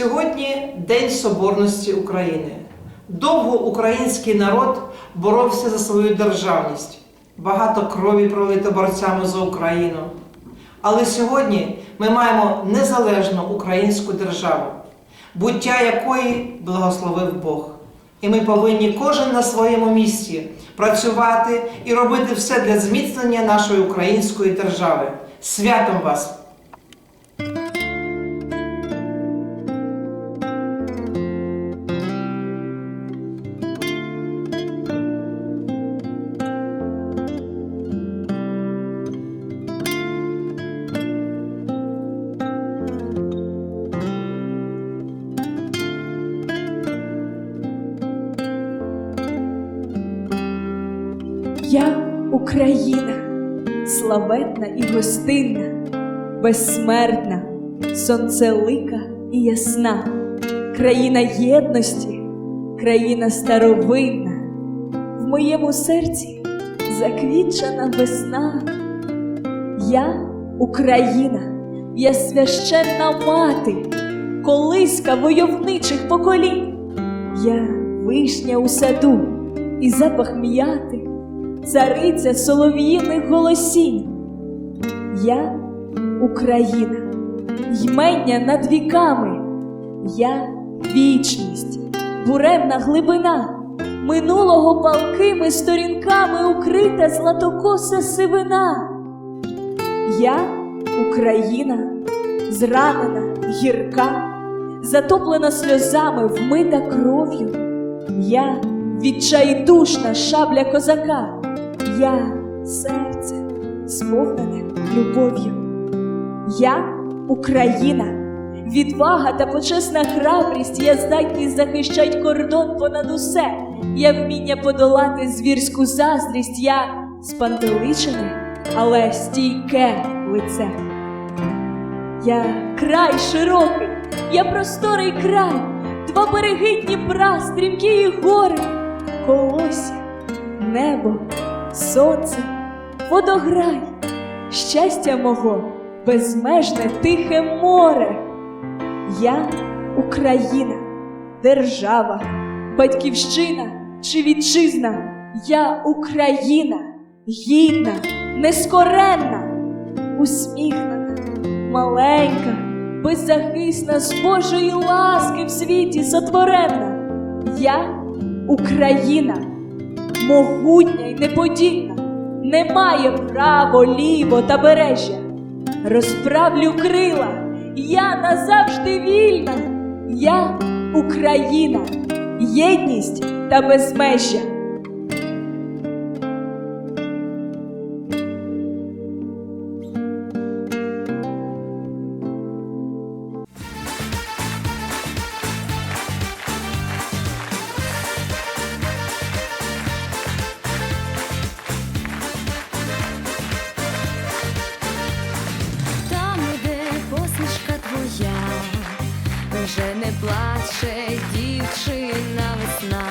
Сьогодні День Соборності України. Довго український народ боровся за свою державність. Багато крові пролито борцями за Україну. Але сьогодні ми маємо незалежну українську державу, буття якої благословив Бог. І ми повинні кожен на своєму місці працювати і робити все для зміцнення нашої української держави. Святом вас! Я Україна, славетна і гостинна, безсмертна, сонцелика і ясна, країна єдності, країна старовинна, в моєму серці заквітчена весна. Я Україна, я священна мати, колиска войовничих поколінь. Я вишня у саду і запах м'яти, цариця солов'їних голосінь. Я Україна, ймення над віками, я вічність, буремна глибина, минулого палкими сторінками укрита златокоса сивина. Я Україна, зранена, гірка, затоплена сльозами, вмита кров'ю. Я відчайдушна шабля козака, я серце, сповнене любов'ю. Я Україна, відвага та почесна храбрість, я здатність захищать кордон понад усе, я вміння подолати звірську заздрість, я спантеличене, але стійке лице. Я край широкий, я просторий край, два береги Дніпра, стрімкі гори, колосся, небо, сонце, водограй, щастя мого, безмежне тихе море. Я Україна, держава, батьківщина чи вітчизна. Я Україна, гідна, нескоренна, усміхнена, маленька, беззахисна з Божої ласки в світі сотворенна. Я Україна, могутня й неподільна, немає право, ліво та бережжя. Розправлю крила, я назавжди вільна, я Україна, єдність та безмежжя. Вже не плаче дівчина весна,